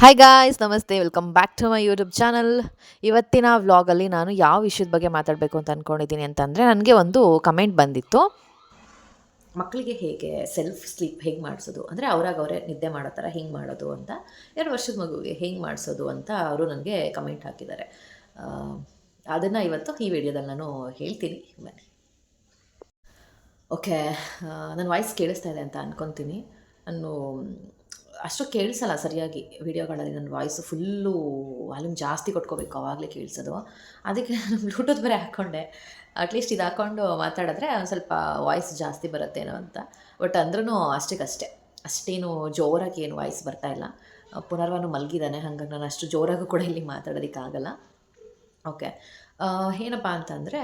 Hi guys ನಮಸ್ತೆ. Welcome back to my YouTube channel ಇವತ್ತಿನ ವ್ಲಾಗಲ್ಲಿ ನಾನು ಯಾವ ವಿಷಯದ ಬಗ್ಗೆ ಮಾತಾಡಬೇಕು ಅಂತ ಅಂದ್ಕೊಂಡಿದ್ದೀನಿ ಅಂತಂದರೆ ನನಗೆ ಒಂದು ಕಮೆಂಟ್ ಬಂದಿತ್ತು. ಮಕ್ಕಳಿಗೆ ಹೇಗೆ ಸೆಲ್ಫ್ ಸ್ಲೀಪ್ ಹೇಗೆ ಮಾಡಿಸೋದು? ಅಂದರೆ ಅವ್ರಾಗ ಅವರೇ ನಿದ್ದೆ ಮಾಡೋ ಥರ ಹೆಂಗೆ ಮಾಡೋದು ಅಂತ, ಎರಡು ವರ್ಷದ ಮಗುವಿಗೆ ಹೆಂಗೆ ಮಾಡಿಸೋದು ಅಂತ ಅವರು ನನಗೆ ಕಮೆಂಟ್ ಹಾಕಿದ್ದಾರೆ. ಅದನ್ನು ಇವತ್ತು ಈ ವಿಡಿಯೋದಲ್ಲಿ ನಾನು ಹೇಳ್ತೀನಿ. ಬನ್ನಿ. ಓಕೆ ನನ್ನ ವಾಯ್ಸ್ ಕೇಳಿಸ್ತಾ ಇದೆ ಅಂತ ಅನ್ಕೊತೀನಿ. ನಾನು ಅಷ್ಟು ಕೇಳಿಸಲ್ಲ ಸರಿಯಾಗಿ ವಿಡಿಯೋಗಳಲ್ಲಿ ನನ್ನ ವಾಯ್ಸು ಫುಲ್ಲು ವಾಲ್ಯೂಮ್ ಜಾಸ್ತಿ ಕೊಟ್ಕೋಬೇಕು, ಅವಾಗಲೇ ಕೇಳಿಸೋದು. ಅದಕ್ಕೆ ನಾನು ಬ್ಲೂಟೂತ್ ಬೇರೆ ಹಾಕ್ಕೊಂಡೆ ಅಟ್ಲೀಸ್ಟ್ ಇದು ಹಾಕ್ಕೊಂಡು ಮಾತಾಡಿದ್ರೆ ಒಂದು ಸ್ವಲ್ಪ ವಾಯ್ಸ್ ಜಾಸ್ತಿ ಬರುತ್ತೇನೋ ಅಂತ. ಬಟ್ ಅಂದ್ರೂ ಅಷ್ಟಕ್ಕಷ್ಟೇ. ಅಷ್ಟೇನು ಜೋರಾಗಿ ಏನು ವಾಯ್ಸ್ ಬರ್ತಾ ಇಲ್ಲ. ಪುನರ್ವನು ಮಲಗಿದ್ದಾನೆ ಹಾಗಾಗಿ ನಾನು ಅಷ್ಟು ಜೋರಾಗೂ ಕೂಡ ಇಲ್ಲಿ ಮಾತಾಡೋದಕ್ಕಾಗಲ್ಲ. ಓಕೆ ಏನಪ್ಪ ಅಂತಂದರೆ,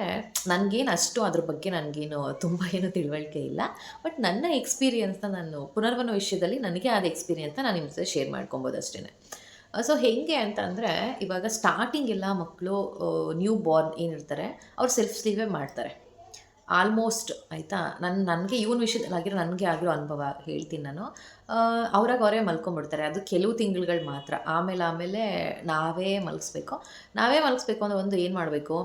ನನಗೇನು ಅಷ್ಟು ಅದ್ರ ಬಗ್ಗೆ ನನಗೇನು ತುಂಬ ಏನು ತಿಳುವಳಿಕೆ ಇಲ್ಲ. ಬಟ್ ನನ್ನ ಎಕ್ಸ್ಪೀರಿಯನ್ಸ್ನ ನಾನು ಪುನರ್ವನ ವಿಷಯದಲ್ಲಿ ನನಗೆ ಆದ ಎಕ್ಸ್ಪೀರಿಯನ್ಸ್ನ ನಾನು ನಿಮ್ಮ ಜೊತೆ ಶೇರ್ ಮಾಡ್ಕೊಬೋದು ಅಷ್ಟೇ ಸೊ ಹೇಗೆ ಅಂತ ಅಂದರೆ ಇವಾಗ ಸ್ಟಾರ್ಟಿಂಗ್ ಎಲ್ಲ ಮಕ್ಕಳು ನ್ಯೂ ಬಾರ್ನ್ ಏನಿರ್ತಾರೆ, ಅವ್ರು ಸೆಲ್ಫ್ ಸ್ಲೀವೇ ಮಾಡ್ತಾರೆ. ಆಲ್ಮೋಸ್ಟ್ ಆಯಿತಾ? ನನ್ನ ನನಗೆ ಇವನ್ ವಿಷಯದಲ್ಲಿ ಆಗಿರೋ ನನಗೆ ಆಗಿರೋ ಅನುಭವ ಹೇಳ್ತೀನಿ ನಾನು. ಅವ್ರಾಗ ಅವರೇ ಮಲ್ಕೊಂಡ್ಬಿಡ್ತಾರೆ ಅದು ಕೆಲವು ತಿಂಗಳುಗಳು ಮಾತ್ರ. ಆಮೇಲೆ ಆಮೇಲೆ ನಾವೇ ಮಲಗಿಸ್ಬೇಕು ನಾವೇ ಮಲಗಿಸ್ಬೇಕು ಅಂದರೆ ಒಂದು ಏನು ಮಾಡಬೇಕು?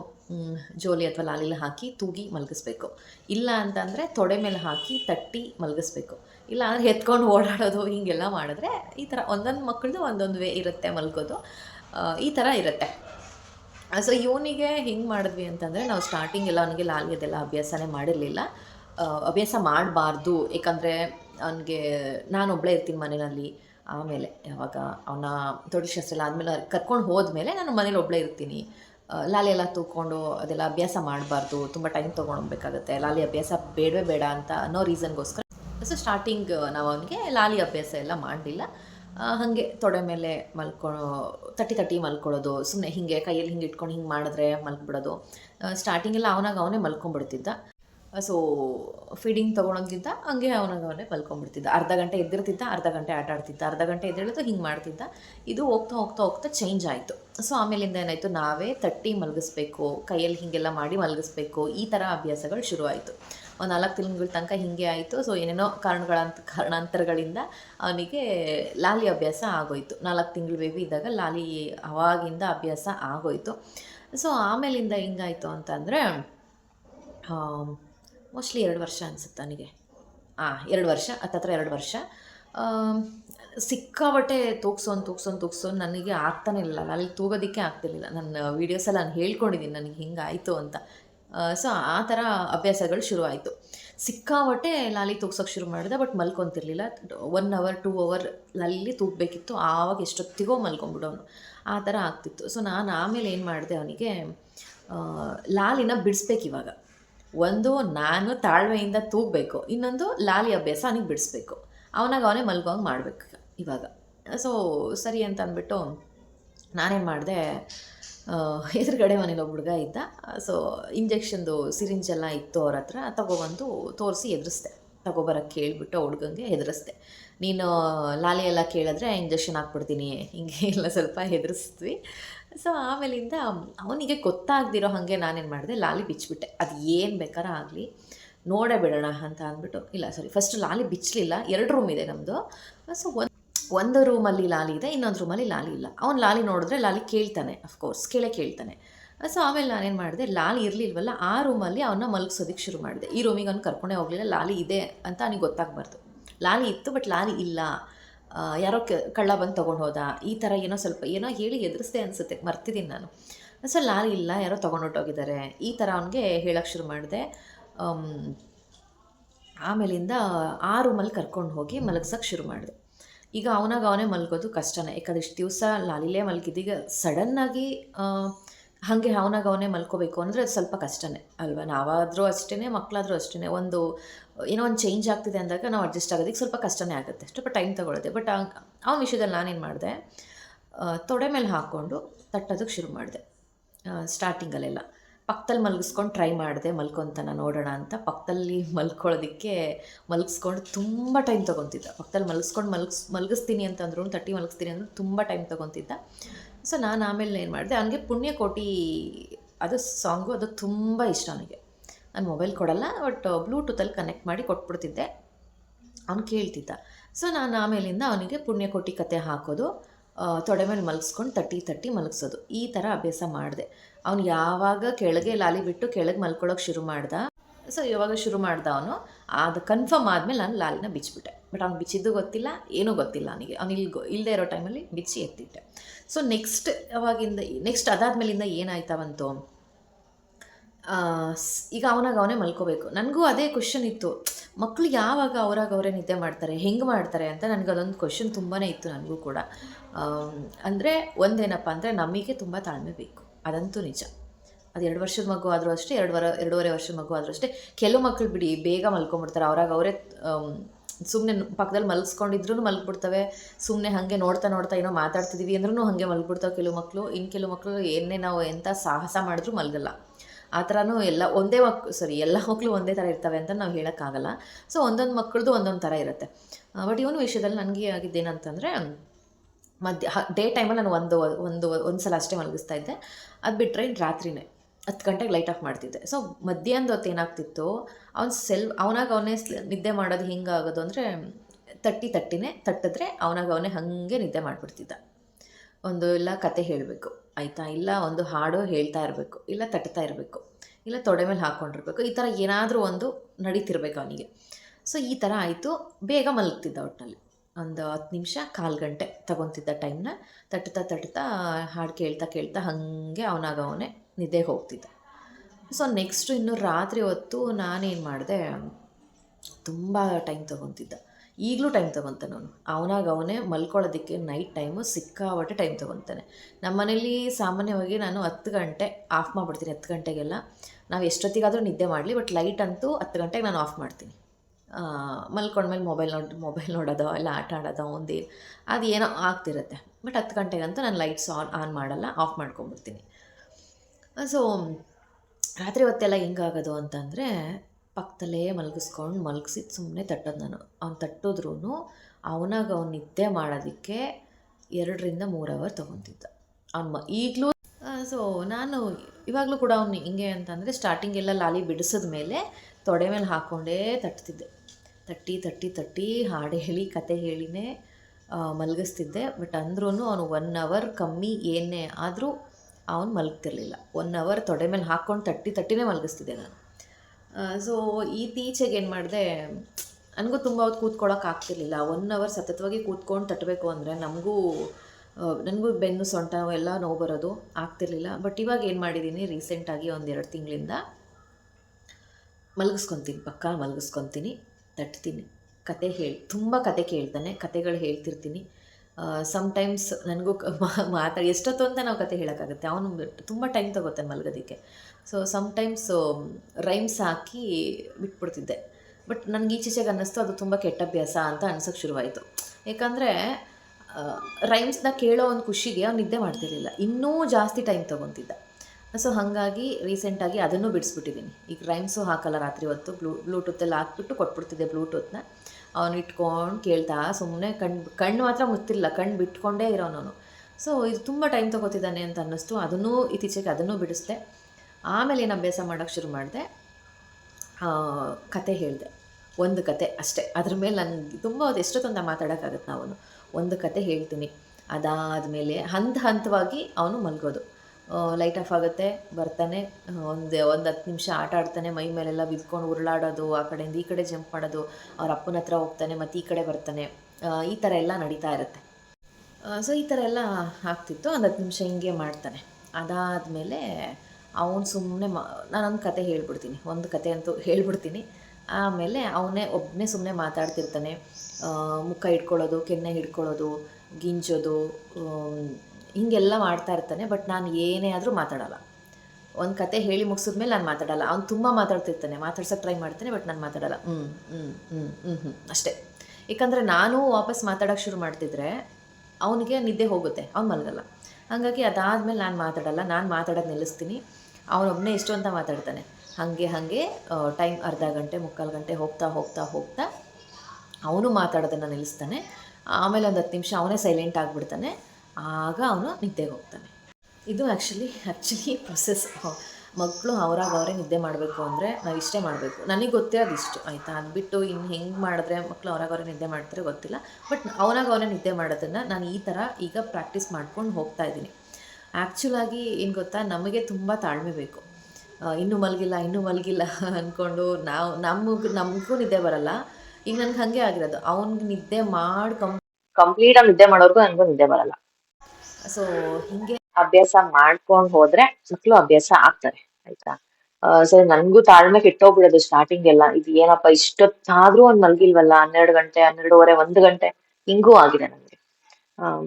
ಜೋಲಿ ಅಥವಾ ಲಾಲಿಲ್ಲ ಹಾಕಿ ತೂಗಿ ಮಲಗಿಸ್ಬೇಕು. ಇಲ್ಲ ಅಂತಂದರೆ ತೊಡೆ ಮೇಲೆ ಹಾಕಿ ತಟ್ಟಿ ಮಲಗಿಸ್ಬೇಕು. ಇಲ್ಲ ಅಂದರೆ ಎತ್ಕೊಂಡು ಓಡಾಡೋದು, ಹೀಗೆಲ್ಲ ಮಾಡಿದ್ರೆ ಈ ಥರ ಒಂದೊಂದು ಮಕ್ಕಳದು ಒಂದೊಂದು ವೇ ಇರುತ್ತೆ ಮಲ್ಕೋದು ಈ ಥರ ಇರುತ್ತೆ. ಸೊ ಇವನಿಗೆ ಹಿಂಗೆ ಮಾಡಿದ್ವಿ ಅಂತಂದರೆ ನಾವು ಸ್ಟಾರ್ಟಿಂಗ್ ಎಲ್ಲ ಅವನಿಗೆ ಲಾಲ್ಗೆದೆಲ್ಲ ಅಭ್ಯಾಸನೇ ಮಾಡಿರಲಿಲ್ಲ. ಅಭ್ಯಾಸ ಮಾಡಬಾರ್ದು, ಏಕೆಂದರೆ ಅವನಿಗೆ ನಾನು ಒಬ್ಬಳೇ ಇರ್ತೀನಿ ಮನೆಯಲ್ಲಿ. ಆಮೇಲೆ ಯಾವಾಗ ಅವನ ಶಾಸ್ತ್ರ ಎಲ್ಲ ಆದಮೇಲೆ ಕರ್ಕೊಂಡು ಹೋದ್ಮೇಲೆ ನಾನು ಮನೇಲಿ ಒಬ್ಬಳೇ ಇರ್ತೀನಿ. ಲಾಲಿ ಎಲ್ಲ ತೂಕೊಂಡು ಅದೆಲ್ಲ ಅಭ್ಯಾಸ ಮಾಡಬಾರ್ದು, ತುಂಬ ಟೈಮ್ ತೊಗೊಂಡೋಗ್ಬೇಕಾಗತ್ತೆ ಲಾಲಿ ಅಭ್ಯಾಸ ಬೇಡವೇ ಬೇಡ ಅಂತ ಅನ್ನೋ ರೀಸನ್ಗೋಸ್ಕರ ಸೊ ಸ್ಟಾರ್ಟಿಂಗ್ ನಾವು ಅವನಿಗೆ ಲಾಲಿ ಅಭ್ಯಾಸ ಎಲ್ಲ ಮಾಡಲಿಲ್ಲ. ಹಾಗೆ ತೊಡೆ ಮೇಲೆ ಮಲ್ಕೊಳ್ಳೋ ತಟ್ಟಿ ತಟ್ಟಿ ಮಲ್ಕೊಳ್ಳೋದು ಸುಮ್ಮನೆ ಹೀಗೆ ಕೈಯಲ್ಲಿ ಹಿಂಗೆ ಇಟ್ಕೊಂಡು ಹಿಂಗೆ ಮಾಡಿದ್ರೆ ಮಲ್ಕ್ಬಿಡೋದು ಸ್ಟಾರ್ಟಿಂಗೆಲ್ಲ ಅವನಾಗ ಅವನೇ ಮಲ್ಕೊಂಡ್ಬಿಡ್ತಿದ್ದ ಸೊ ಫೀಡಿಂಗ್ ತೊಗೊಳೋಂಗಿದ್ದ ಹಂಗೆ ಅವನಾಗ ಅವನೇ ಮಲ್ಕೊಂಡ್ಬಿಡ್ತಿದ್ದ ಅರ್ಧ ಗಂಟೆ ಎದ್ದಿರ್ತಿದ್ದ, ಅರ್ಧ ಗಂಟೆ ಆಟ ಆಡ್ತಿದ್ದ, ಅರ್ಧ ಗಂಟೆ ಎದ್ದೇಳೋದು ಹಿಂಗೆ ಮಾಡ್ತಿದ್ದ. ಇದು ಹೋಗ್ತಾ ಹೋಗ್ತಾ ಹೋಗ್ತಾ ಚೇಂಜ್ ಆಯಿತು. ಸೊ ಆಮೇಲಿಂದ ಏನಾಯಿತು, ನಾವೇ ತಟ್ಟಿ ಮಲಗಿಸ್ಬೇಕು, ಕೈಯಲ್ಲಿ ಹೀಗೆಲ್ಲ ಮಾಡಿ ಮಲಗಿಸ್ಬೇಕು, ಈ ಥರ ಅಭ್ಯಾಸಗಳು ಶುರುವಾಯಿತು. ಒಂದು ನಾಲ್ಕು ತಿಂಗಳ ತನಕ ಹೀಗೆ ಆಯಿತು. ಸೊ ಏನೇನೋ ಕಾರಣಗಳಂತ, ಕಾರಣಾಂತರಗಳಿಂದ ಅವನಿಗೆ ಲಾಲಿ ಅಭ್ಯಾಸ ಆಗೋಯಿತು. ನಾಲ್ಕು ತಿಂಗಳು ಬೇಬಿ ಇದ್ದಾಗ ಲಾಲಿ ಅವಾಗಿಂದ ಅಭ್ಯಾಸ ಆಗೋಯಿತು. ಸೊ ಆಮೇಲಿಂದ ಹಿಂಗಾಯಿತು ಅಂತಂದರೆ ಮೋಸ್ಟ್ಲಿ ಎರಡು ವರ್ಷ ಅನಿಸುತ್ತೆ ನನಗೆ ಹಾಂ ಎರಡು ವರ್ಷ, ಹತ್ತತ್ರ ಎರಡು ವರ್ಷ. ಸಿಕ್ಕಾಬಟ್ಟೆ ತೂಗ್ಸೋನ್ ತೂಗ್ಸೋನ್ ತೂಗ್ಸೋನ್ ನನಗೆ ಆಗ್ತಾನೆ ಇಲ್ಲ ಅಲ್ಲಿ ತೂಗೋದಕ್ಕೆ ಆಗ್ತಿರ್ಲಿಲ್ಲ. ನನ್ನ ವೀಡಿಯೋಸಲ್ಲಿ ನಾನು ಹೇಳ್ಕೊಂಡಿದ್ದೀನಿ, ನನಗೆ ಹಿಂಗಾಯಿತು ಅಂತ. ಸೊ ಆ ಥರ ಅಭ್ಯಾಸಗಳು ಶುರುವಾಯಿತು. ಸಿಕ್ಕಾಪಟ್ಟೆ ಲಾಲಿ ತೂಗ್ಸೋಕೆ ಶುರು ಮಾಡಿದೆ, ಬಟ್ ಮಲ್ಕೊತಿರ್ಲಿಲ್ಲ. ಒನ್ ಅವರ್ ಟೂ ಅವರ್ ಲಾಲಿಲಿ ತೂಗಬೇಕಿತ್ತು. ಆವಾಗ ಎಷ್ಟೊತ್ತಿಗೋ ಮಲ್ಕೊಂಬಿಡೋನು. ಆ ಥರ ಆಗ್ತಿತ್ತು. ಸೊ ನಾನು ಆಮೇಲೆ ಏನು ಮಾಡಿದೆ ಅವನಿಗೆ ಲಾಲಿನ ಬಿಡಿಸ್ಬೇಕು ಇವಾಗ. ಒಂದು, ನಾನು ತಾಳ್ಮೆಯಿಂದ ತೂಗಬೇಕು. ಇನ್ನೊಂದು, ಲಾಲಿ ಅಭ್ಯಾಸ ಅವನಿಗೆ ಬಿಡಿಸ್ಬೇಕು. ಅವನಾಗ ಅವನೇ ಮಲ್ಗೋಂಗೆ ಮಾಡಬೇಕು ಇವಾಗ. ಸೊ ಸರಿ ಅಂತ ಅಂದ್ಬಿಟ್ಟು ನಾನೇನು ಮಾಡಿದೆ ಎದುರುಗಡೆ ಮನೇಲಿ ಒಬ್ಬ ಹುಡುಗ ಇದ್ದ. ಸೊ ಇಂಜೆಕ್ಷನ್ದು ಸಿರಿಂಜ್ ಎಲ್ಲ ಇತ್ತು ಅವ್ರ ಹತ್ರ, ತಗೊಬಂದು ತೋರಿಸಿ ಎದುರಿಸ್ದೆ. ತಗೊಬರಕ್ಕೆ ಕೇಳಿಬಿಟ್ಟು ಹುಡುಗಂಗೆ ಹೆದರಿಸ್ದೆ ನೀನು, ಲಾಲಿ ಎಲ್ಲ ಕೇಳಿದ್ರೆ, ಇಂಜೆಕ್ಷನ್ ಹಾಕ್ಬಿಡ್ತೀನಿ, ಹಿಂಗೆ ಎಲ್ಲ ಸ್ವಲ್ಪ ಹೆದರಿಸ್ತೀವಿ ಸೊ ಆಮೇಲಿಂದ ಅವನಿಗೆ ಗೊತ್ತಾಗ್ದಿರೋ ಹಾಗೆ ನಾನೇನು ಮಾಡಿದೆ, ಲಾಲಿ ಬಿಚ್ಚಿಬಿಟ್ಟೆ. ಅದು ಏನು ಬೇಕಾರ ಆಗಲಿ, ನೋಡೇ ಬಿಡೋಣ ಅಂತ ಅಂದ್ಬಿಟ್ಟು, ಇಲ್ಲ ಸಾರಿ ಫಸ್ಟ್ ಲಾಲಿ ಬಿಚ್ಚಲಿಲ್ಲ ಎರಡು ರೂಮ್ ಇದೆ ನಮ್ಮದು ಸೊ ಒಂದು ಒಂದು ರೂಮಲ್ಲಿ ಲಾಲಿ ಇದೆ, ಇನ್ನೊಂದು ರೂಮಲ್ಲಿ ಲಾಲಿ ಇಲ್ಲ. ಅವ್ನು ಲಾಲಿ ನೋಡಿದ್ರೆ ಲಾಲಿ ಕೇಳ್ತಾನೆ ಅಫ್ಕೋರ್ಸ್ ಕೇಳೇ ಕೇಳ್ತಾನೆ. ಸೊ ಆಮೇಲೆ ನಾನೇನು ಮಾಡಿದೆ, ಲಾಲಿ ಇರಲಿಲ್ವಲ್ಲ, ಆ ರೂಮಲ್ಲಿ ಅವನ್ನ ಮಲಗಿಸೋದಕ್ಕೆ ಶುರು ಮಾಡಿದೆ. ಈ ರೂಮಿಗೆ ಅವ್ನು ಕರ್ಕೊಂಡೇ ಹೋಗಲಿಲ್ಲ, ಲಾಲಿ ಇದೆ ಅಂತ ಅವನಿಗೆ ಗೊತ್ತಾಗಬಾರ್ದು. ಲಾಲಿ ಇತ್ತು ಬಟ್ ಲಾಲಿ ಇಲ್ಲ. ಯಾರೋ ಕಳ್ಳ ಬಂದು ತೊಗೊಂಡು ಹೋದ. ಈ ಥರ ಏನೋ ಸ್ವಲ್ಪ, ಏನೋ ಹೇಳಿ ಎದುರಿಸ್ದೆ ಅನಿಸುತ್ತೆ ಮರ್ತಿದ್ದೀನಿ ನಾನು. ಸೊ ಲಾಲಿ ಇಲ್ಲ, ಯಾರೋ ತೊಗೊಂಡೊಟ್ಟೋಗಿದ್ದಾರೆ ಈ ಥರ ಅವನಿಗೆ ಹೇಳೋಕ್ಕೆ ಶುರು ಮಾಡಿದೆ. ಆಮೇಲಿಂದ ಆ ರೂಮಲ್ಲಿ ಕರ್ಕೊಂಡು ಹೋಗಿ ಮಲಗ್ಸೋಕ್ಕೆ ಶುರು ಮಾಡಿದೆ. ಈಗ ಅವನಾಗ ಅವನೇ ಮಲ್ಕೋದು ಕಷ್ಟನೇ. ಯಾಕಂದ್ರೆ ಇಷ್ಟು ದಿವಸ ಲಾಲಿಲೇ ಮಲಗಿದ್ದೀಗ ಸಡನ್ನಾಗಿ ಹಾಗೆ ಅವನಾಗ ಅವನೇ ಮಲ್ಕೋಬೇಕು ಅಂದರೆ ಅದು ಸ್ವಲ್ಪ ಕಷ್ಟನೇ ಅಲ್ವಾ? ನಾವಾದರೂ ಅಷ್ಟೇ ಮಕ್ಕಳಾದರೂ ಅಷ್ಟೇ ಒಂದು, ಏನೋ ಒಂದು ಚೇಂಜ್ ಆಗ್ತಿದೆ ಅಂದಾಗ ನಾವು ಅಡ್ಜಸ್ಟ್ ಆಗೋದಕ್ಕೆ ಸ್ವಲ್ಪ ಕಷ್ಟನೇ ಆಗುತ್ತೆ. ಸ್ವಲ್ಪ ಟೈಮ್ ತೊಗೊಳುತ್ತೆ ಬಟ್ ಆ ವಿಷಯದಲ್ಲಿ ನಾನೇನು ಮಾಡಿದೆ ತೊಡೆ ಮೇಲೆ ಹಾಕ್ಕೊಂಡು ತಟ್ಟೋದಕ್ಕೆ ಶುರು ಮಾಡಿದೆ ಸ್ಟಾರ್ಟಿಂಗಲ್ಲೆಲ್ಲ ಪಕ್ಕದಲ್ಲಿ ಮಲಗಿಸ್ಕೊಂಡು ಟ್ರೈ ಮಾಡಿದೆ, ಮಲ್ಕೊತಾನ ನೋಡೋಣ ಅಂತ. ಪಕ್ಕದಲ್ಲಿ ಮಲ್ಕೊಳ್ಳೋದಕ್ಕೆ ಮಲಗಿಸ್ಕೊಂಡು ತುಂಬ ಟೈಮ್ ತೊಗೊತಿದ್ದ. ಪಕ್ಕದಲ್ಲಿ ಮಲಗಿಸ್ಕೊಂಡು ಮಲಗಿಸ್, ಮಲಗಿಸ್ತೀನಿ ಅಂತಂದ್ರು, ತಟ್ಟಿ ಮಲಗಿಸ್ತೀನಿ ಅಂದ್ರೆ ತುಂಬ ಟೈಮ್ ತೊಗೊತಿದ್ದ. ಸೊ ನಾನು ಆಮೇಲೆ ಏನು ಮಾಡಿದೆ, ಅವನಿಗೆ ಪುಣ್ಯಕೋಟಿ ಅದು ಸಾಂಗು, ಅದು ತುಂಬ ಇಷ್ಟ ಅವನಿಗೆ. ನಾನು ಮೊಬೈಲ್ ಕೊಡಲ್ಲ ಬಟ್ ಬ್ಲೂಟೂತಲ್ಲಿ ಕನೆಕ್ಟ್ ಮಾಡಿ ಕೊಟ್ಬಿಡ್ತಿದ್ದೆ. ಅವ್ನು ಕೇಳ್ತಿದ್ದ. ಸೊ ನಾನು ಆಮೇಲಿಂದ ಅವನಿಗೆ ಪುಣ್ಯಕೋಟಿ ಕತೆ ಹಾಕೋದು ತೊಡೆ ಮೇಲೆ ಮಲಗಿಸ್ಕೊಂಡು ತಟ್ಟಿ ತಟ್ಟಿ ಮಲಗಿಸೋದು. ಈ ಥರ ಅಭ್ಯಾಸ ಮಾಡಿದೆ. ಅವ್ನು ಯಾವಾಗ ಕೆಳಗೆ ಲಾಲಿ ಬಿಟ್ಟು ಕೆಳಗೆ ಮಲ್ಕೊಳ್ಳೋಕೆ ಶುರು ಮಾಡ್ದ? ಸೊ ಯಾವಾಗ ಶುರು ಮಾಡ್ದ ಅವನು. ಅದು ಕನ್ಫರ್ಮ್ ಆದಮೇಲೆ ನಾನು ಲಾಲಿನ ಬಿಚ್ಚಿಬಿಟ್ಟೆ ಬಟ್ ಅವ್ನು ಬಿಚ್ಚಿದ್ದು ಗೊತ್ತಿಲ್ಲ, ಏನೂ ಗೊತ್ತಿಲ್ಲ ಅವನಿಗೆ. ಅವ್ನು ಇಲ್ಲಿ ಇಲ್ಲದೆ ಇರೋ ಟೈಮಲ್ಲಿ ಬಿಚ್ಚಿ ಎತ್ತಿಟ್ಟೆ. ಸೊ ನೆಕ್ಸ್ಟ್ ಅವಾಗಿಂದ ನೆಕ್ಸ್ಟ್ ಅದಾದ್ಮೇಲಿಂದ ಏನಾಯ್ತಾವಂತು ಈಗ ಅವನಾಗ ಅವನೇ ಮಲ್ಕೋಬೇಕು. ನನಗೂ ಅದೇ ಕ್ವಶನ್ ಇತ್ತು. ಮಕ್ಕಳು ಯಾವಾಗ ಅವರಾಗ ಅವರೇ ನಿದ್ದೆ ಮಾಡ್ತಾರೆ, ಹೆಂಗೆ ಮಾಡ್ತಾರೆ ಅಂತ ನನಗೆ ಅದೊಂದು ಕ್ವಶನ್ ತುಂಬಾ ಇತ್ತು ನನಗೂ ಕೂಡ. ಅಂದರೆ ಒಂದೇನಪ್ಪ ಅಂದರೆ ನಮಗೆ ತುಂಬ ತಾಳ್ಮೆ ಬೇಕು. ಅದಂತೂ ನಿಜ. ಅದು ಎರಡು ವರ್ಷದ ಮಗು ಆದರೂ ಅಷ್ಟೇ, ಎರಡು ವರ, ಎರಡೂವರೆ ವರ್ಷದ ಮಗು ಆದರೂ ಅಷ್ಟೇ. ಕೆಲವು ಮಕ್ಕಳು ಬಿಡಿ, ಬೇಗ ಮಲ್ಕೊಂಡ್ಬಿಡ್ತಾರೆ. ಅವ್ರಾಗ ಅವರೇ ಸುಮ್ಮನೆ ಪಕ್ಕದಲ್ಲಿ ಮಲಗಿಸ್ಕೊಂಡಿದ್ರು ಮಲ್ಗ್ಬಿಡ್ತವೆ ಸುಮ್ಮನೆ ಹಾಗೆ ನೋಡ್ತಾ ನೋಡ್ತಾ ಏನೋ ಮಾತಾಡ್ತಿದ್ದೀವಿ ಅಂದ್ರೂ ಹಾಗೆ ಮಲ್ಗ್ಬಿಡ್ತಾವೆ ಕೆಲವು ಮಕ್ಕಳು ಇನ್ನು ಕೆಲವು ಮಕ್ಕಳು ಏನೇ ನಾವು ಎಂಥ ಸಾಹಸ ಮಾಡಿದ್ರೂ ಮಲಗಲ್ಲ. ಆ ಥರನೂ ಎಲ್ಲ, ಒಂದೇ ಮಕ್ ಸಾರಿ ಎಲ್ಲ ಮಕ್ಕಳು ಒಂದೇ ಥರ ಇರ್ತವೆ ಅಂತ ನಾವು ಹೇಳೋಕ್ಕಾಗಲ್ಲ. ಸೊ ಒಂದೊಂದು ಮಕ್ಕಳದು ಒಂದೊಂದು ಥರ ಇರುತ್ತೆ. ಬಟ್ ಇವನು ವಿಷಯದಲ್ಲಿ ನನಗೆ ಆಗಿದ್ದೇನಂತಂದರೆ ಮಧ್ಯ ಡೇ ಟೈಮಲ್ಲಿ ನಾನು ಒಂದು ಒಂದು ಒಂದು ಸಲ ಅಷ್ಟೇ ಮಲಗಿಸ್ತಾ ಇದ್ದೆ. ಅದು ಬಿಟ್ಟರೆ ರಾತ್ರಿನೇ ಹತ್ತು ಗಂಟೆಗೆ ಲೈಟ್ ಆಫ್ ಮಾಡ್ತಿದ್ದೆ. ಸೊ ಮಧ್ಯಾಹ್ನದ ಹೊತ್ತು ಏನಾಗ್ತಿತ್ತು, ಅವ್ನು ಸೆಲ್ ಅವನಾಗ ಅವನೇ ನಿದ್ದೆ ಮಾಡೋದು ಹಿಂಗಾಗೋದು ಅಂದರೆ ತಟ್ಟಿ ತಟ್ಟಿನೇ ತಟ್ಟಿದ್ರೆ ಅವನಾಗ ಅವನೇ ಹಾಗೆ ನಿದ್ದೆ ಮಾಡಿಬಿಡ್ತಿದ್ದ. ಒಂದು ಇಲ್ಲ ಕತೆ ಹೇಳಬೇಕು, ಆಯಿತಾ? ಇಲ್ಲ ಒಂದು ಹಾಡು ಹೇಳ್ತಾ ಇರಬೇಕು, ಇಲ್ಲ ತಟ್ತಾ ಇರಬೇಕು, ಇಲ್ಲ ತೊಡೆ ಮೇಲೆ ಹಾಕ್ಕೊಂಡಿರ್ಬೇಕು ಈ ಥರ ಏನಾದರೂ ಒಂದು ನಡೀತಿರ್ಬೇಕು ಅವನಿಗೆ. ಸೊ ಈ ಥರ ಆಯಿತು. ಬೇಗ ಮಲಗ್ತಿದ್ದ ಒಟ್ಟಿನಲ್ಲಿ ಒಂದು ಹತ್ತು ನಿಮಿಷ ಕಾಲು ಗಂಟೆ ತಗೊತಿದ್ದ ಟೈಮ್ನ ತಟ್ತಾ ತಟ್ತಾ ಹಾಡು ಕೇಳ್ತಾ ಕೇಳ್ತಾ ಹಾಗೆ ಅವನಾಗ ಅವನೇ ನಿದ್ದೆಗೆ ಹೋಗ್ತಿದ್ದ. ಸೊ ನೆಕ್ಸ್ಟು ಇನ್ನು ರಾತ್ರಿ ಹೊತ್ತು ನಾನೇನು ಮಾಡಿದೆ, ತುಂಬ ಟೈಮ್ ತೊಗೊತಿದ್ದ. ಈಗಲೂ ಟೈಮ್ ತೊಗೊತಾನೆ ಅವನು ಅವನಾಗ ಅವನೇ ಮಲ್ಕೊಳ್ಳೋದಕ್ಕೆ ನೈಟ್ ಟೈಮು ಸಿಕ್ಕಾಬಟ್ಟೆ ಟೈಮ್ ತೊಗೊತಾನೆ. ನಮ್ಮ ಮನೇಲಿ ಸಾಮಾನ್ಯವಾಗಿ ನಾನು ಹತ್ತು ಗಂಟೆ ಆಫ್ ಮಾಡಿಬಿಡ್ತೀನಿ, ಹತ್ತು ಗಂಟೆಗೆಲ್ಲ. ನಾವು ಎಷ್ಟೊತ್ತಿಗಾದರೂ ನಿದ್ದೆ ಮಾಡಲಿ ಬಟ್ ಲೈಟ್ ಅಂತೂ ಹತ್ತು ಗಂಟೆಗೆ ನಾನು ಆಫ್ ಮಾಡ್ತೀನಿ. ಮಲ್ಕೊಂಡ್ಮೇಲೆ ಮೊಬೈಲ್ ನೋಡಿ ಮೊಬೈಲ್ ನೋಡೋದು, ಇಲ್ಲ ಆಟ ಆಡೋದು ಒಂದು, ಅದು ಏನೋ ಆಗ್ತಿರುತ್ತೆ. ಬಟ್ ಹತ್ತು ಗಂಟೆಗಂತೂ ನಾನು ಲೈಟ್ಸ್ ಆನ್ ಆನ್ ಮಾಡಲ್ಲ ಆಫ್ ಮಾಡ್ಕೊಂಬಿಡ್ತೀನಿ. ಸೊ ರಾತ್ರಿ ಹೊತ್ತೆಲ್ಲ ಹೆಂಗಾಗೋದು ಅಂತಂದರೆ, ಪಕ್ಕದಲ್ಲೇ ಮಲಗಿಸ್ಕೊಂಡು ಮಲಗಿಸಿದ್ದು ಸುಮ್ಮನೆ ತಟ್ಟೋದು ನಾನು. ಅವ್ನು ತಟ್ಟಿದ್ರೂ ಅವನಾಗ ಅವ್ನು ನಿದ್ದೆ ಮಾಡೋದಕ್ಕೆ ಎರಡರಿಂದ ಮೂರು ಅವರ್ ತೊಗೊತಿದ್ದ. ಅವ್ನು ಮ, ಈಗಲೂ ಸೊ ನಾನು ಇವಾಗಲೂ ಕೂಡ ಅವ್ನು ಹಿಂಗೆ ಅಂತಂದರೆ ಸ್ಟಾರ್ಟಿಂಗೆಲ್ಲ ಲಾಲಿ ಬಿಡಿಸಿದ ಮೇಲೆ ತೊಡೆ ಮೇಲೆ ಹಾಕ್ಕೊಂಡೇ ತಟ್ತಿದ್ದೆ. ತಟ್ಟಿ ತಟ್ಟಿ ತಟ್ಟಿ ಹಾಡು ಹೇಳಿ, ಕತೆ ಹೇಳಿನೇ ಮಲಗಿಸ್ತಿದ್ದೆ. ಬಟ್ ಅಂದ್ರೂ ಅವನು ಒನ್ ಅವರ್ ಕಮ್ಮಿ ಏನೇ ಆದರೂ ಅವನು ಮಲಗ್ತಿರ್ಲಿಲ್ಲ. ಒನ್ ಅವರ್ ತೊಡೆ ಮೇಲೆ ಹಾಕ್ಕೊಂಡು ತಟ್ಟಿ, ತಟ್ಟಿನೇ ಮಲಗಿಸ್ತಿದ್ದೆ ನಾನು. ಸೊ ಇತ್ತೀಚೆಗೆ ಏನು ಮಾಡಿದೆ, ನನಗೂ ತುಂಬ ಹೊತ್ತು ಕೂತ್ಕೊಳ್ಳೋಕೆ ಆಗ್ತಿರ್ಲಿಲ್ಲ. ಒನ್ ಅವರ್ ಸತತವಾಗಿ ಕೂತ್ಕೊಂಡು ತಟ್ಟಬೇಕು ಅಂದರೆ ನಮಗೂ ನನಗೂ ಬೆನ್ನು, ಸೊಂಟ ಎಲ್ಲ ನೋವು ಬರೋದು ಆಗ್ತಿರ್ಲಿಲ್ಲ. ಬಟ್ ಇವಾಗ ಏನು ಮಾಡಿದ್ದೀನಿ ರೀಸೆಂಟಾಗಿ ಒಂದು ತಿಂಗಳಿಂದ ಮಲಗಿಸ್ಕೊತೀನಿ, ಪಕ್ಕ ಮಲಗಿಸ್ಕೊತೀನಿ. ತಟ್ತೀನಿ. ಕತೆ ಹೇಳಿ, ತುಂಬ ಕತೆ ಕೇಳ್ತಾನೆ, ಕತೆಗಳು ಹೇಳ್ತಿರ್ತೀನಿ. ಸಮ್ಟೈಮ್ಸ್ ನನಗೂ ಮಾತಾಡಿ, ಎಷ್ಟೊತ್ತು ಅಂತ ನಾವು ಕತೆ ಹೇಳೋಕ್ಕಾಗುತ್ತೆ. ಅವನು ತುಂಬ ಟೈಮ್ ತೊಗೋತಾನೆ ಮಲಗೋದಕ್ಕೆ. ಸೊ ಸಮ್ಟೈಮ್ಸ್ ರೈಮ್ಸ್ ಹಾಕಿ ಬಿಟ್ಬಿಡ್ತಿದ್ದೆ. ಬಟ್ ನನಗೆ ಈಚೆಗೆ ಅನ್ನಿಸ್ತು, ಅದು ತುಂಬ ಕೆಟ್ಟ ಅಭ್ಯಾಸ ಅಂತ ಅನ್ಸೋಕ್ಕೆ ಶುರುವಾಯಿತು. ಯಾಕಂದರೆ ರೈಮ್ಸ್ನ ಕೇಳೋ ಒಂದು ಖುಷಿಗೆ ಅವ್ನು ನಿದ್ದೆ ಮಾಡ್ತಿರ್ಲಿಲ್ಲ. ಇನ್ನೂ ಜಾಸ್ತಿ ಟೈಮ್ ತೊಗೊತಿದ್ದ. ಸೊ ಹಾಗಾಗಿ ರೀಸೆಂಟಾಗಿ ಅದನ್ನು ಬಿಡಿಸ್ಬಿಟ್ಟಿದ್ದೀನಿ. ಈಗ ರೈಮ್ಸು ಹಾಕಲ್ಲ ರಾತ್ರಿ ಹೊತ್ತು. ಬ್ಲೂ, ಬ್ಲೂಟೂತಲ್ಲಿ ಹಾಕ್ಬಿಟ್ಟು ಕೊಟ್ಬಿಡ್ತಿದ್ದೆ ಬ್ಲೂಟೂತ್ನ. ಅವನು ಇಟ್ಕೊಂಡು ಕೇಳ್ತಾ ಸುಮ್ಮನೆ ಕಣ್ಣು ಕಣ್ಣು ಮಾತ್ರ ಮುತ್ತಿಲ್ಲ ಕಣ್ಣು ಬಿಟ್ಕೊಂಡೇ ಇರೋನು ಸೊ ಇದು ತುಂಬ ಟೈಮ್ ತೊಗೋತಿದ್ದಾನೆ ಅಂತ ಅನ್ನಿಸ್ತು. ಅದನ್ನೂ ಇತ್ತೀಚೆಗೆ ಅದನ್ನೂ ಬಿಡಿಸ್ದೆ. ಆಮೇಲೆ ಏನು ಅಭ್ಯಾಸ ಮಾಡೋಕ್ಕೆ ಶುರು ಮಾಡಿದೆ? ಕತೆ ಹೇಳಿದೆ. ಒಂದು ಕತೆ ಅಷ್ಟೇ. ಅದ್ರ ಮೇಲೆ ನನಗೆ ತುಂಬ ಎಷ್ಟು ಎಷ್ಟೊತ್ತಂತ ಮಾತಾಡೋಕ್ಕಾಗತ್ತೆ ನಾವು ಒಂದು ಕತೆ ಹೇಳ್ತೀನಿ. ಅದಾದ ಮೇಲೆ ಹಂತ ಹಂತವಾಗಿ ಅವನು ಮಲಗೋದು. ಲೈಟ್ ಆಫ್ ಆಗುತ್ತೆ, ಬರ್ತಾನೆ ಒಂದು ಒಂದು ಹತ್ತು ನಿಮಿಷ ಆಟ ಆಡ್ತಾನೆ, ಮೈ ಮೇಲೆಲ್ಲ ಬಿದ್ಕೊಂಡು ಉರುಳಾಡೋದು, ಆ ಕಡೆಯಿಂದ ಈ ಕಡೆ ಜಂಪ್ ಮಾಡೋದು, ಅವ್ರ ಅಪ್ಪನ ಹತ್ರ ಹೋಗ್ತಾನೆ, ಮತ್ತು ಈ ಕಡೆ ಬರ್ತಾನೆ ಈ ಥರ ಎಲ್ಲ ನಡೀತಾ ಇರುತ್ತೆ. ಸೊ ಈ ಥರ ಎಲ್ಲ ಆಗ್ತಿತ್ತು, ಒಂದು ಹತ್ತು ನಿಮಿಷ ಹಿಂಗೆ ಮಾಡ್ತಾನೆ. ಅದಾದಮೇಲೆ ಅವನು ಸುಮ್ಮನೆ ಮಾ ನಾನೊಂದು ಕತೆ ಹೇಳ್ಬಿಡ್ತೀನಿ, ಒಂದು ಕತೆ ಅಂತೂ ಹೇಳ್ಬಿಡ್ತೀನಿ. ಆಮೇಲೆ ಅವನೇ ಒಬ್ಬನೇ ಸುಮ್ಮನೆ ಮಾತಾಡ್ತಿರ್ತಾನೆ ಮುಖ ಹಿಡ್ಕೊಳ್ಳೋದು, ಕೆನ್ನೆ ಹಿಡ್ಕೊಳ್ಳೋದು, ಗಿಂಜೋದು ಹೀಗೆಲ್ಲ ಮಾಡ್ತಾ ಇರ್ತಾನೆ ಬಟ್ ನಾನು ಏನೇ ಆದರೂ ಮಾತಾಡಲ್ಲ. ಒಂದು ಕತೆ ಹೇಳಿ ಮುಗಿಸಿದ್ಮೇಲೆ ನಾನು ಮಾತಾಡಲ್ಲ. ಅವ್ನು ತುಂಬ ಮಾತಾಡ್ತಿರ್ತಾನೆ, ಮಾತಾಡ್ಸೋಕೆ ಟ್ರೈ ಮಾಡ್ತಾನೆ ಬಟ್ ನಾನು ಮಾತಾಡಲ್ಲ. ಹ್ಞೂ ಹ್ಞೂ ಹ್ಞೂ ಹ್ಞೂ ಹ್ಞೂ ಅಷ್ಟೇ. ಏಕೆಂದರೆ ನಾನು ವಾಪಸ್ ಮಾತಾಡೋಕ್ಕೆ ಶುರು ಮಾಡ್ತಿದ್ರೆ ಅವನಿಗೆ ನಿದ್ದೆ ಹೋಗುತ್ತೆ, ಅವ್ನು ಮಲಗಲ್ಲ. ಹಾಗಾಗಿ ಅದಾದಮೇಲೆ ನಾನು ಮಾತಾಡಲ್ಲ, ನಾನು ಮಾತಾಡೋದು ನಿಲ್ಲಿಸ್ತೀನಿ. ಅವನೊಬ್ಬನೇ ಇಷ್ಟು ಅಂತ ಮಾತಾಡ್ತಾನೆ. ಹಾಗೆ ಹಾಗೆ ಟೈಮ್ ಅರ್ಧ ಗಂಟೆ, ಮುಕ್ಕಾಲು ಗಂಟೆ ಹೋಗ್ತಾ ಹೋಗ್ತಾ ಹೋಗ್ತಾ ಅವನು ಮಾತಾಡೋದನ್ನು ನಿಲ್ಲಿಸ್ತಾನೆ. ಆಮೇಲೆ ಒಂದು ಹತ್ತು ನಿಮಿಷ ಅವನೇ ಸೈಲೆಂಟ್ ಆಗಿಬಿಡ್ತಾನೆ. ಆಗ ಅವನು ನಿದ್ದೆಗೆ ಹೋಗ್ತಾನೆ ಇದು ಆ್ಯಕ್ಚುಲಿ ಆ್ಯಕ್ಚುಲಿ ಪ್ರೊಸೆಸ್ ಮಕ್ಕಳು ಅವ್ರಾಗ ಅವರೇ ನಿದ್ದೆ ಮಾಡಬೇಕು ಅಂದರೆ ನಾವು ಇಷ್ಟೇ ಮಾಡಬೇಕು. ನನಗೆ ಗೊತ್ತೇ ಇಷ್ಟು ಆಯಿತಾ? ಅದ್ಬಿಟ್ಟು ಇನ್ನು ಹೆಂಗೆ ಮಾಡಿದ್ರೆ ಮಕ್ಕಳು ಅವ್ರಾಗ ಅವರೇ ನಿದ್ದೆ ಮಾಡ್ತಾರೆ ಗೊತ್ತಿಲ್ಲ. ಬಟ್ ಅವನಾಗ ಅವನೇ ನಿದ್ದೆ ಮಾಡೋದನ್ನು ನಾನು ಈ ಥರ ಈಗ ಪ್ರಾಕ್ಟೀಸ್ ಮಾಡ್ಕೊಂಡು ಹೋಗ್ತಾ ಇದ್ದೀನಿ. ಆ್ಯಕ್ಚುಲಾಗಿ ಏನು ಗೊತ್ತಾ? ನಮಗೆ ತುಂಬ ತಾಳ್ಮೆ ಬೇಕು. ಇನ್ನೂ ಮಲಗಿಲ್ಲ ಇನ್ನೂ ಮಲಗಿಲ್ಲ ಅಂದ್ಕೊಂಡು ನಾವು, ನಮಗೆ, ನಮಗೂ ನಿದ್ದೆ ಬರಲ್ಲ. ಈಗ ನನಗೆ ಹಾಗೆ ಆಗಿರೋದು. ಅವ್ನಿಗೆ ನಿದ್ದೆ ಮಾಡಿ ಕಂಪ್ಲೀಟ್ ಆಗಿ ನಿದ್ದೆ ಮಾಡೋರ್ಗು ನನಗೂ ನಿದ್ದೆ ಬರಲ್ಲ. ಸೊ ಹಿಂಗೆ ಅಭ್ಯಾಸ ಮಾಡ್ಕೊಂಡು ಹೋದ್ರೆ ಮಕ್ಕಳು ಅಭ್ಯಾಸ ಆಗ್ತಾರೆ ಆಯ್ತಾ? ಸೊ ನನ್ಗೂ ತಾಳ್ಮೆ ಕೆಟ್ಟೋಗ್ಬಿಡೋದು ಸ್ಟಾರ್ಟಿಂಗ್ ಎಲ್ಲ. ಇದು ಏನಪ್ಪ ಇಷ್ಟೊತ್ತಾದ್ರೂ ಒಂದ್ ಮಲ್ಗಿಲ್ವಲ್ಲ? ಹನ್ನೆರಡು ಗಂಟೆ ಹನ್ನೆರಡುವರೆ ಒಂದ್ ಗಂಟೆ? ಹಿಂಗೂ ಆಗಿದೆ ನನ್ಗೆ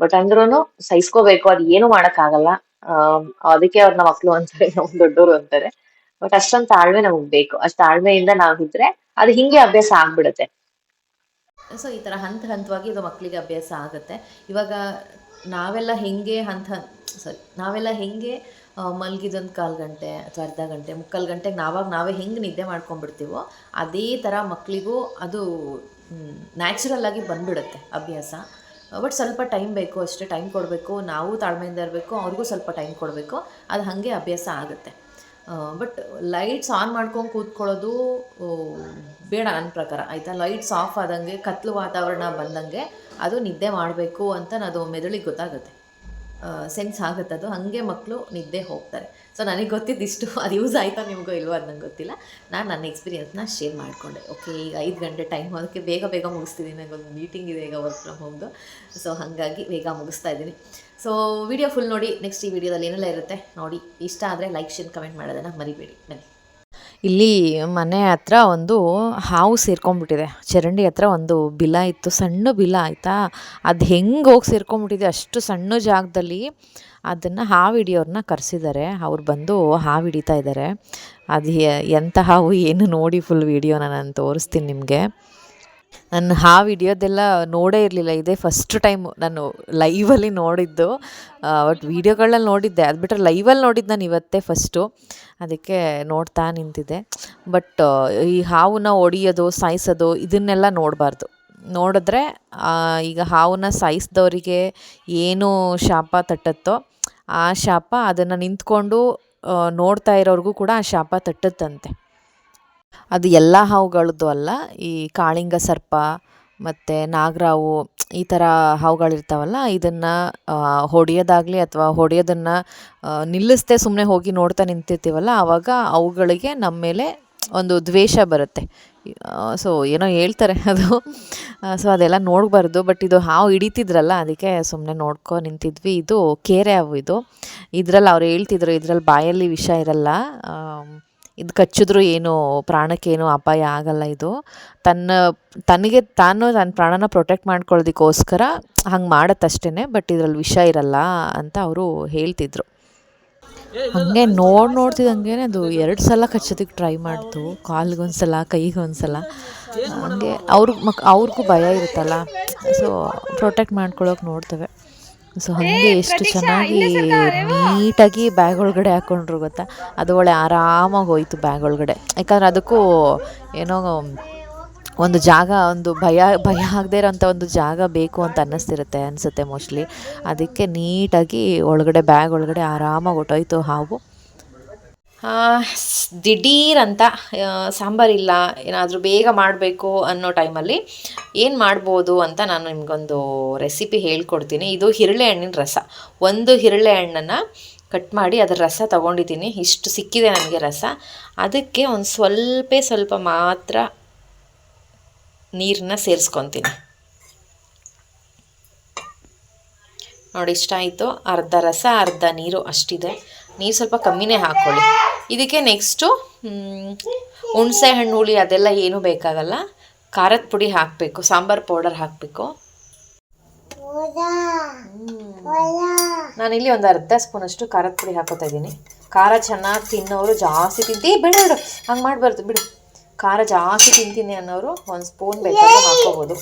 ಬಟ್ ಅಂದ್ರೂ ಸಹಿಸ್ಕೋಬೇಕು ಅದ್ ಏನು ಮಾಡಕ್ ಆಗಲ್ಲ ಅದಕ್ಕೆ ಅವ್ರನ್ನ ಮಕ್ಳು ಅಂತಾರೆ ನಾವು ದೊಡ್ಡವರು ಅಂತಾರೆ. ಬಟ್ ಅಷ್ಟೊಂದ್ ತಾಳ್ಮೆ ನಮಗ್ ಬೇಕು. ಅಷ್ಟ್ ತಾಳ್ಮೆಯಿಂದ ನಾವಿದ್ರೆ ಅದು ಹಿಂಗೆ ಅಭ್ಯಾಸ ಆಗ್ಬಿಡುತ್ತೆ. ಸೊ ಈ ತರ ಹಂತ ಹಂತವಾಗಿ ಇದು ಮಕ್ಕಳಿಗೆ ಅಭ್ಯಾಸ ಆಗುತ್ತೆ. ಇವಾಗ ನಾವೆಲ್ಲ ಹೆಂಗೆ ಅಂತ, ಸಾರಿ, ನಾವೆಲ್ಲ ಹೆಂಗೆ ಮಲಗಿದೊಂದು ಕಾಲು ಗಂಟೆ ಅಥವಾ ಅರ್ಧ ಗಂಟೆ, ಮುಕ್ಕಾಲು ಗಂಟೆಗೆ ನಾವಾಗ ನಾವೇ ಹೆಂಗೆ ನಿದ್ದೆ ಮಾಡ್ಕೊಂಡ್ಬಿಡ್ತೀವೋ ಅದೇ ಥರ ಮಕ್ಕಳಿಗೂ ಅದು ನ್ಯಾಚುರಲ್ ಆಗಿ ಬಂದ್ಬಿಡುತ್ತೆ ಅಭ್ಯಾಸ. ಬಟ್ ಸ್ವಲ್ಪ ಟೈಮ್ ಬೇಕು, ಅಷ್ಟೇ ಟೈಮ್ ಕೊಡಬೇಕು, ನಾವು ತಾಳ್ಮೆಯಿಂದ ಇರಬೇಕು, ಅವ್ರಿಗೂ ಸ್ವಲ್ಪ ಟೈಮ್ ಕೊಡಬೇಕು, ಅದು ಹಾಗೆ ಅಭ್ಯಾಸ ಆಗುತ್ತೆ. ಬಟ್ ಲೈಟ್ಸ್ ಆನ್ ಮಾಡ್ಕೊಂಡು ಕೂತ್ಕೊಳ್ಳೋದು ಬೇಡ ನನ್ನ ಪ್ರಕಾರ. ಆಯಿತಾ? ಲೈಟ್ಸ್ ಆಫ್ ಆದಂಗೆ, ಕತ್ಲು ವಾತಾವರಣ ಬಂದಂಗೆ ಅದು ನಿದ್ದೆ ಮಾಡಬೇಕು ಅಂತ ಅದು ಮೆದುಳಿಗೆ ಗೊತ್ತಾಗುತ್ತೆ. ಸೆನ್ಸ್ ಆಗುತ್ತೆ ಅದು. ಹಾಗೆ ಮಕ್ಕಳು ನಿದ್ದೆ ಹೋಗ್ತಾರೆ. ಸೊ ನನಗೆ ಗೊತ್ತಿದ್ದಿಷ್ಟು ಅದು ಯೂಸ್ ಆಯಿತಾ ನಿಮಗೂ ಇಲ್ವೋ ಅದು ನಂಗೆ ಗೊತ್ತಿಲ್ಲ. ನಾನು ನನ್ನ ಎಕ್ಸ್ಪೀರಿಯನ್ಸ್ನ ಶೇರ್ ಮಾಡಿಕೊಂಡೆ. ಓಕೆ ಈಗ ಐದು ಗಂಟೆ ಟೈಮ್ ಅದಕ್ಕೆ ಬೇಗ ಬೇಗ ಮುಗಿಸ್ತಿದ್ದೀನಿ ಒಂದು ಮೀಟಿಂಗ್ ಇದೆ ಈಗ ವರ್ಕ್ ಫ್ರಮ್ ಹೋಮ್ದು ಸೊ ಹಾಗಾಗಿ ಬೇಗ ಮುಗಿಸ್ತಾ ಇದ್ದೀನಿ. ಸೊ ವಿಡಿಯೋ ಫುಲ್ ನೋಡಿ. ನೆಕ್ಸ್ಟ್ ಈ ವಿಡಿಯೋದಲ್ಲಿ ಏನೆಲ್ಲ ಇರುತ್ತೆ ನೋಡಿ. ಇಷ್ಟ ಆದರೆ ಲೈಕ್ ಶೇರ್ ಕಮೆಂಟ್ ಮಾಡೋದನ್ನು ಮರಿಬೇಡಿ. ಬನ್ನಿ. ಇಲ್ಲಿ ಮನೆ ಹತ್ರ ಒಂದು ಹಾವು ಸೇರ್ಕೊಂಡ್ಬಿಟ್ಟಿದೆ. ಚರಂಡಿ ಹತ್ರ ಒಂದು ಬಿಲ ಇತ್ತು. ಸಣ್ಣ ಬಿಲ ಆಯಿತಾ? ಅದು ಹೆಂಗೆ ಹೋಗಿ ಸೇರ್ಕೊಂಡ್ಬಿಟ್ಟಿದೆ? ಅಷ್ಟು ಸಣ್ಣ ಜಾಗದಲ್ಲಿ ಅದನ್ನು ಹಾವು ಹಿಡಿಯೋರನ್ನ ಕರೆಸಿದ್ದಾರೆ ಅವ್ರು ಬಂದು ಹಾವು ಹಿಡಿತಾ ಇದ್ದಾರೆ ಅದು ಎಂಥ ಹಾವು ಏನು ನೋಡಿ ಫುಲ್ ವೀಡಿಯೋನ ನಾನು ತೋರಿಸ್ತೀನಿ ನಿಮಗೆ. ನಾನು ಆ ವಿಡಿಯೋದೆಲ್ಲ ನೋಡೇ ಇರಲಿಲ್ಲ. ಇದೇ ಫಸ್ಟ್ ಟೈಮು ನಾನು ಲೈವಲ್ಲಿ ನೋಡಿದ್ದು. ಬಟ್ ವೀಡಿಯೋಗಳಲ್ಲಿ ನೋಡಿದ್ದೆ. ಅದು ಬಿಟ್ಟರೆ ಲೈವಲ್ಲಿ ನೋಡಿದ್ದು ನಾನು ಇವತ್ತೇ ಫಸ್ಟು ಅದಕ್ಕೆ ನೋಡ್ತಾ ನಿಂತಿದ್ದೆ. ಬಟ್ ಈ ಹಾವನ್ನ ಒಡೆಯೋದು, ಸಾಯಿಸೋದು ಇದನ್ನೆಲ್ಲ ನೋಡಬಾರ್ದು. ನೋಡಿದ್ರೆ ಈಗ ಹಾವನ್ನ ಸಾಯಿಸಿದವರಿಗೆ ಏನು ಶಾಪ ತಟ್ಟತ್ತೋ ಆ ಶಾಪ ಅದನ್ನು ನಿಂತ್ಕೊಂಡು ನೋಡ್ತಾ ಇರೋರಿಗೂ ಕೂಡ ಆ ಶಾಪ ತಟ್ಟುತ್ತಂತೆ. ಅದು ಎಲ್ಲ ಹಾವುಗಳದ್ದು ಅಲ್ಲ, ಈ ಕಾಳಿಂಗ ಸರ್ಪ ಮತ್ತು ನಾಗರಾವು ಈ ಥರ ಹಾವುಗಳಿರ್ತಾವಲ್ಲ ಇದನ್ನು ಹೊಡೆಯೋದಾಗಲಿ ಅಥವಾ ಹೊಡೆಯೋದನ್ನು ನಿಲ್ಲಿಸದೆ ಸುಮ್ಮನೆ ಹೋಗಿ ನೋಡ್ತಾ ನಿಂತಿರ್ತೀವಲ್ಲ, ಆವಾಗ ಅವುಗಳಿಗೆ ನಮ್ಮ ಮೇಲೆ ಒಂದು ದ್ವೇಷ ಬರುತ್ತೆ. ಸೊ ಏನೋ ಹೇಳ್ತಾರೆ ಅದು. ಸೊ ಅದೆಲ್ಲ ನೋಡಬಾರ್ದು ಬಟ್ ಇದು ಹಾವು ಹಿಡಿತಿದ್ರಲ್ಲ, ಅದಕ್ಕೆ ಸುಮ್ಮನೆ ನೋಡ್ಕೊ ನಿಂತಿದ್ವಿ. ಇದು ಕೇರೆ ಹಾವು ಇದು. ಇದರಲ್ಲಿ ಅವ್ರು ಹೇಳ್ತಿದ್ರು, ಇದರಲ್ಲಿ ಬಾಯಲ್ಲಿ ವಿಷ ಇರಲ್ಲ ಇದು ಕಚ್ಚಿದ್ರು ಏನು ಪ್ರಾಣಕ್ಕೇನು ಅಪಾಯ ಆಗಲ್ಲ ಇದು. ತನ್ನ, ತನಗೆ ತಾನು ತನ್ನ ಪ್ರಾಣನ ಪ್ರೊಟೆಕ್ಟ್ ಮಾಡ್ಕೊಳ್ಳೋದಕ್ಕೋಸ್ಕರ ಹಂಗೆ ಮಾಡತ್ತಷ್ಟೇ ಬಟ್ ಇದರಲ್ಲಿ ವಿಷ ಇರಲ್ಲ ಅಂತ ಅವರು ಹೇಳ್ತಿದ್ರು. ಹಾಗೆ ನೋಡಿ ನೋಡ್ತಿದ್ದಂಗೆ ಅದು ಎರಡು ಸಲ ಕಚ್ಚೋದಕ್ಕೆ ಟ್ರೈ ಮಾಡ್ತು, ಕಾಲ್ಗೊಂದ್ಸಲ, ಕೈಗೊಂದ್ಸಲ. ಹಂಗೆ ಅವ್ರಿಗೆ ಮಕ್, ಅವ್ರಿಗೂ ಭಯ ಇರುತ್ತಲ್ಲ ಸೊ ಪ್ರೊಟೆಕ್ಟ್ ಮಾಡ್ಕೊಳ್ಳೋಕೆ ನೋಡ್ತವೆ. ಸೊ ಹಾಗೆ ಎಷ್ಟು ಚೆನ್ನಾಗಿ ನೀಟಾಗಿ ಬ್ಯಾಗ್ ಒಳಗಡೆ ಹಾಕೊಂಡ್ರು ಗೊತ್ತಾ? ಅದು ಒಳ್ಳೆ ಆರಾಮಾಗಿ ಹೋಯ್ತು ಬ್ಯಾಗ್ ಒಳಗಡೆ ಯಾಕಂದ್ರೆ ಅದಕ್ಕೂ ಏನೋ ಒಂದು ಜಾಗ ಒಂದು ಭಯ ಭಯ ಆಗದೆ ಇರೋಂಥ ಒಂದು ಜಾಗ ಬೇಕು ಅಂತ ಅನ್ನಿಸ್ತಿರುತ್ತೆ ಅನಿಸುತ್ತೆ ಮೋಸ್ಟ್ಲಿ. ಅದಕ್ಕೆ ನೀಟಾಗಿ ಒಳಗಡೆ ಬ್ಯಾಗ್ ಒಳಗಡೆ ಆರಾಮಾಗಿ ಹೊಟ್ಟೋಯ್ತು ಹಾವು. ಆ, ಸ್- ದಿಢೀರ್ ಅಂತ ಆ, ಸಾಂಬಾರಿಲ್ಲ ಏನಾದರೂ ಬೇಗ ಮಾಡಬೇಕು ಅನ್ನೋ ಟೈಮಲ್ಲಿ ಏನು ಮಾಡ್ಬೋದು ಅಂತ ನಾನು ನಿಮಗೊಂದು ರೆಸಿಪಿ ಹೇಳ್ಕೊಡ್ತೀನಿ. ಇದು ಹಿರಳೆ ಹಣ್ಣಿನ ರಸ. ಒಂದು ಹಿರಳೆ ಹಣ್ಣನ್ನು ಕಟ್ ಮಾಡಿ ಅದರ ರಸ ತಗೊಂಡಿದ್ದೀನಿ. ಇಷ್ಟು ಸಿಕ್ಕಿದೆ ನನಗೆ ರಸ. ಅದಕ್ಕೆ ಒಂದು ಸ್ವಲ್ಪ ಸ್ವಲ್ಪ ಮಾತ್ರ ನೀರನ್ನ ಸೇರಿಸ್ಕೊತೀನಿ. ನೋಡಿ ಇಷ್ಟ ಆಯಿತು. ಅರ್ಧ ರಸ ಅರ್ಧ ನೀರು ಅಷ್ಟಿದೆ. ನೀರು ಸ್ವಲ್ಪ ಕಮ್ಮಿನೇ ಹಾಕ್ಕೊಳ್ಳಿ ಇದಕ್ಕೆ ನೆಕ್ಸ್ಟು ಹುಣಸೆ ಹಣ್ಣು ಹುಳಿ ಅದೆಲ್ಲ ಏನೂ ಬೇಕಾಗಲ್ಲ. ಖಾರದ ಪುಡಿ ಹಾಕಬೇಕು ಸಾಂಬಾರು ಪೌಡರ್ ಹಾಕಬೇಕು. ನಾನಿಲ್ಲಿ ಒಂದು ಅರ್ಧ ಸ್ಪೂನಷ್ಟು ಖಾರದ ಪುಡಿ ಹಾಕೋತಾ ಇದ್ದೀನಿ. ಖಾರ ಚೆನ್ನಾಗಿ ತಿನ್ನೋರು ಜಾಸ್ತಿ ತಿಂತಿ ಬೇಡ ಬಿಡು ಹಂಗೆ ಮಾಡಬಾರ್ದು ಬಿಡು. ಖಾರ ಜಾಸ್ತಿ ತಿಂತೀನಿ ಅನ್ನೋರು ಒಂದು ಸ್ಪೂನ್ ಬೇಕಾದ್ರೆ ಹಾಕೋಬೋದು.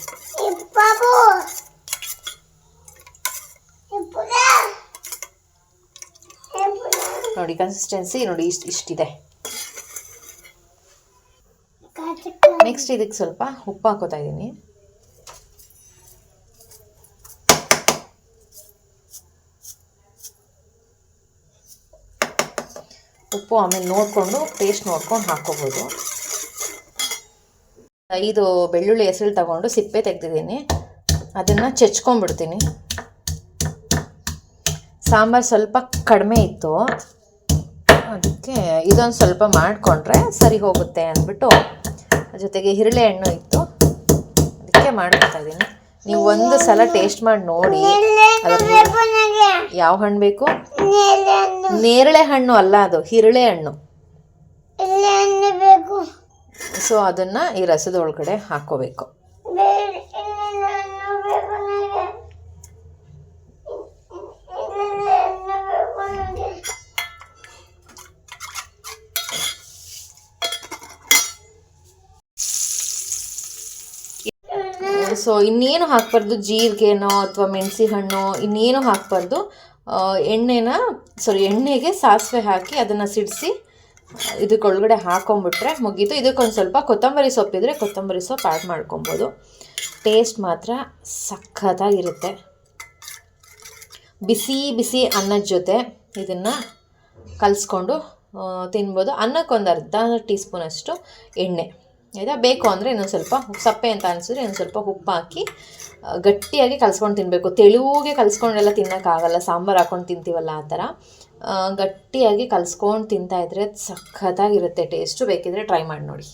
ನೋಡಿ ಕನ್ಸಿಸ್ಟೆನ್ಸಿ ನೋಡಿ, ಇಷ್ಟು, ಇಷ್ಟಿದೆ. ನೆಕ್ಸ್ಟ್ ಇದಕ್ಕೆ ಸ್ವಲ್ಪ ಉಪ್ಪು ಹಾಕೋತಾ ಇದ್ದೀನಿ. ಉಪ್ಪು ಆಮೇಲೆ ನೋಡಿಕೊಂಡು ಟೇಸ್ಟ್ ನೋಡ್ಕೊಂಡು ಹಾಕೋಬೋದು. ಐದು ಬೆಳ್ಳುಳ್ಳಿ ಹೆಸರು ತಗೊಂಡು ಸಿಪ್ಪೆ ತೆಗ್ದಿದ್ದೀನಿ. ಅದನ್ನು ಚೆಚ್ಕೊಂಡ್ಬಿಡ್ತೀನಿ. ಸಾಂಬಾರು ಸ್ವಲ್ಪ ಕಡಿಮೆ ಇತ್ತು. ಅದಕ್ಕೆ ಇದೊಂದು ಸ್ವಲ್ಪ ಮಾಡಿಕೊಂಡ್ರೆ ಸರಿ ಹೋಗುತ್ತೆ ಅಂದ್ಬಿಟ್ಟು ಜೊತೆಗೆ ಹಿರಳೆ ಹಣ್ಣು ಇತ್ತು. ಅದಕ್ಕೆ ಮಾಡ್ಕೊತಾ ಇದ್ದೀನಿ. ನೀವು ಒಂದು ಸಲ ಟೇಸ್ಟ್ ಮಾಡಿ ನೋಡಿ. ಯಾವ ಹಣ್ಣು ಬೇಕು? ನೇರಳೆ ಹಣ್ಣು ಅಲ್ಲ ಅದು ಹಿರಳೆ ಹಣ್ಣು. ಸೊ ಅದನ್ನು ಈ ರಸದ ಒಳಗಡೆ ಹಾಕ್ಕೋಬೇಕು ಬೇರೆ ಇನ್ನೇನು ಬೇಕು ನನಗೆ ಇನ್ನೇನು ಬೇಕು ನನಗೆ ಸೊ ಇನ್ನೇನು ಹಾಕ್ಬಾರ್ದು? ಜೀರಿಗೆನೋ ಅಥವಾ ಮೆಣಸಿ ಹಣ್ಣು ಇನ್ನೇನು ಹಾಕ್ಬಾರ್ದು. ಎಣ್ಣೆನ ಸಾರಿ ಎಣ್ಣೆಗೆ ಸಾಸಿವೆ ಹಾಕಿ ಅದನ್ನು ಸಿಡಿಸಿ ಇದಕ್ಕೊಳಗಡೆ ಹಾಕೊಂಬಿಟ್ರೆ ಮುಗೀತು. ಇದಕ್ಕೊಂದು ಸ್ವಲ್ಪ ಕೊತ್ತಂಬರಿ ಸೊಪ್ಪಿದ್ರೆ ಕೊತ್ತಂಬರಿ ಸೊಪ್ಪು ಆ್ಯಡ್ ಮಾಡ್ಕೊಬೋದು. ಟೇಸ್ಟ್ ಮಾತ್ರ ಸಖತ್ತಾಗಿರುತ್ತೆ. ಬಿಸಿ ಬಿಸಿ ಅನ್ನದ ಜೊತೆ ಇದನ್ನು ಕಲಿಸ್ಕೊಂಡು ತಿನ್ಬೋದು. ಅನ್ನಕ್ಕೊಂದು ಅರ್ಧ ಟೀ ಸ್ಪೂನಷ್ಟು ಎಣ್ಣೆ. ಆಯಿತಾ ಬೇಕು ಅಂದರೆ ಇನ್ನೊಂದು ಸ್ವಲ್ಪ ಸಪ್ಪೆ ಅಂತ ಅನಿಸಿದ್ರೆ ಇನ್ನೊಂದು ಸ್ವಲ್ಪ ಉಪ್ಪು ಹಾಕಿ ಗಟ್ಟಿಯಾಗಿ ಕಲಿಸ್ಕೊಂಡು ತಿನ್ನಬೇಕು ತೆಳುವಾಗೆ ಕಲಿಸ್ಕೊಂಡೆಲ್ಲ ತಿನ್ನೋಕ್ಕಾಗಲ್ಲ ಸಾಂಬಾರು ಹಾಕ್ಕೊಂಡು ತಿಂತೀವಲ್ಲ ಆ ಥರ. ಗಟ್ಟಿಯಾಗಿ ಕಲಿಸ್ಕೊಂಡು ತಿಂತಾಯಿದ್ರೆ ಸಖತ್ತಾಗಿರುತ್ತೆ ಟೇಸ್ಟು ಬೇಕಿದ್ರೆ ಟ್ರೈ ಮಾಡಿ ನೋಡಿ.